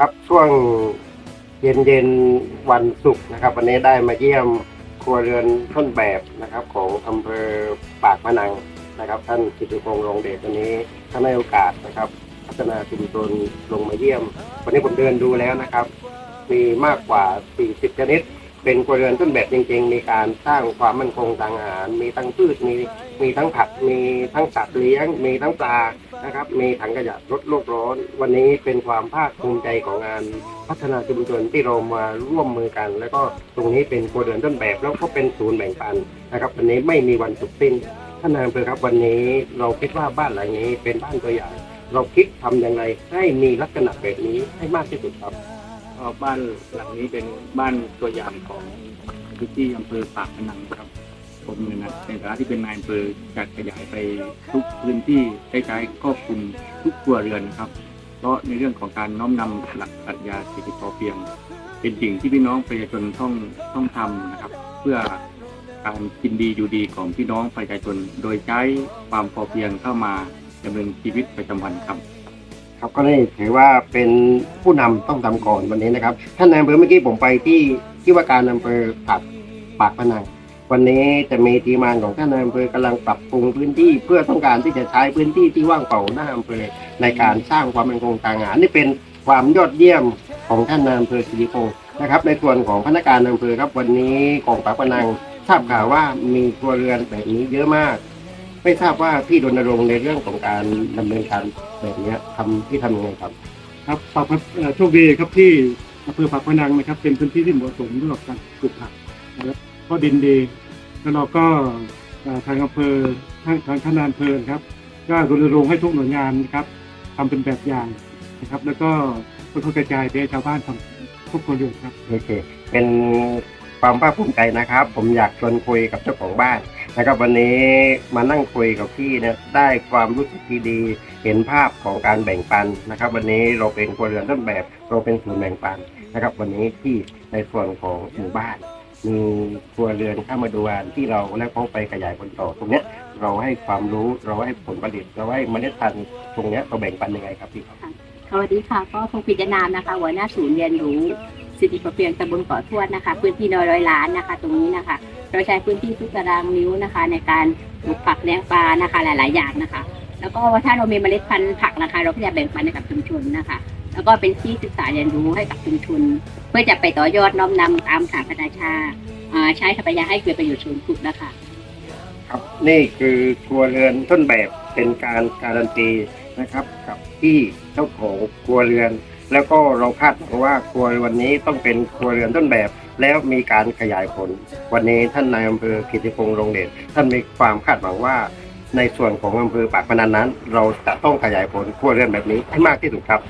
ครับช่วงเย็นเย็นวันศุกร์นะครับ วันนี้ได้มาเยี่ยมครัวเรือนต้นแบบนะครับ ของอำเภอปากมะนังนะครับ ท่านกิติพงษ์รงเดชวันนี้ท่านให้โอกาสนะครับ พัฒนาชุมชนลงมาเยี่ยม วันนี้ผมเดินดูแล้วนะครับ มีมากกว่า 40 ชนิด เป็นครัวเรือนต้นแบบจริง ๆ มีการสร้างความมั่นคงทางอาหาร มีทั้งพืชมีมีทั้งผักมีทั้งสัตว์เลี้ยง มีทั้งปลา นะครับ มีถังขยะลดโลกร้อน วันนี้เป็นความภาคภูมิใจของงานพัฒนาชุมชนที่เรามาร่วมมือกัน แล้วก็ตรงนี้เป็นครัวเรือนต้นแบบแล้วก็เป็นศูนย์แบ่งปันนะครับ วันนี้ไม่มีวันจบสิ้นท่านนายอำเภอครับวันนี้เราคิดว่าบ้านหลังนี้เป็นบ้านตัวอย่าง เราคิดทำอย่างไรให้มีลักษณะแบบนี้ให้มากที่สุดครับบ้านหลังนี้เป็นบ้านตัวอย่างของพื้นที่อำเภอปากพนังครับ ผมเนี่ยนะในฐานะที่เป็นนายอำเภอจะขยายไปทุกพื้นที่ใช้ใช้ครอบคลุมทุกครัวเรือนนะครับ เพราะในเรื่องของการน้อมนำหลักปรัชญาเศรษฐกิจพอเพียง เป็นสิ่งที่พี่น้องประชาชนต้องต้องทำนะครับ เพื่อการกินดีอยู่ดีของพี่น้องประชาชน โดยใช้ความพอเพียงเข้ามาดำเนินชีวิตประจำวันครับครับก็นี่ถือว่าเป็นผู้นำต้องทำก่อนวันนี้นะครับ ท่านนายอำเภอเมื่อกี้ผมไปที่ที่ว่าการอำเภอผักปากพนัง วันนี้จะมีทีมงานของท่านนายอำเภอกำลังปรับปรุงพื้นที่ เพื่อต้องการที่จะใช้พื้นที่ที่ว่างเปล่าหน้าอำเภอในการสร้างความมั่นคงทางอาหารนี่เป็นความยอดเยี่ยมของท่านนายอำเภอสิริพงศ์นะครับ ในส่วนของพนักงานอำเภอครับวันนี้ของปากพนังทราบข่าวว่ามีครัวเรือนแบบนี้เยอะมาก ไม่ทราบว่าพี่รณรงค์ในเรื่องของการดำเนินการแบบนี้ยทำที่ทำยังไงครับ ครับปากพเอ่อโชคดีครับที่อำเภอปากพนังนะครับ เป็นพื้นที่ที่เหมาะสมสำหรับการปลูกผักนะครับ ก็ดินดี แล้วเราก็ทางอำเภอทางทางท่านายอำเภอนครับ ก็รณรงค์ให้ทุกหน่วยงานนะครับทำเป็นแบบอย่างนะครับ แล้วก็ค่อยๆกระจายไปให้ชาวบ้านทำทุกคนอยู่ครับโอเคเป็นความภาคภูมิใจนะครับ ผมอยากชวนคุยกับเจ้าของบ้านนะครับวันนี้มานั่งคุยกับพี่นี่ยได้ความรู้สึกที่ดีเห็นภาพของการแบ่งปันนะครับ วันนี้เราเป็นครัวเรือนต้นแบบ เราเป็นศูนย์แบ่งปันนะครับ วันนี้ที่ในส่วนของหมู่บ้าน มีครัวเรือนเข้ามาดูงานที่เราแล้วก็ไปขยายผลต่อตรงเนี้ยเราให้ความรู้เราให้ผลผลิตเราให้เมล็ดพันธุ์ตรงเนี้ยเราแบ่งปันยังไงครับพี่ครับสวัสดีค่ะก็พงปิจนามนะคะหัวหน้าศูนย์เรียนรู้สิทธิประเพียงตำบลเกาะทวดนะคะ พื้นที่น้อยร้อยล้านนะคะ ตรงนี้นะคะ เราใช้พื้นที่ทุกตารางนิ้วนะคะ ในการปลูกผักเลี้ยงปลานะคะ หลาย ๆ อย่างนะคะ แล้วก็ถ้าเรามีเมล็ดพันธุ์ผักนะคะ เราก็จะแบ่งปันให้กับชุมชนนะคะ แล้วก็เป็นที่ศึกษาเรียนรู้ให้กับชุมชนเพื่อจะไปต่อยอดน้อมนำตามสถาปนาชาอ่าใช้ทรัพยาให้เกิดประโยชน์สูงสุดนะคะครับนี่คือครัวเรือนต้นแบบเป็นการการันตีนะครับกับที่เจ้าของครัวเรือน แล้วก็เราคาดหวังว่าครัววันนี้ต้องเป็นครัวเรือนต้นแบบ แล้วมีการขยายผล วันนี้ท่านนายอำเภอกิติพงษ์รงเดชท่านมีความคาดหวังว่าในส่วนของอำเภอปากพนันนั้น เราจะต้องขยายผลครัวเรือนแบบนี้ให้มากที่สุดครับ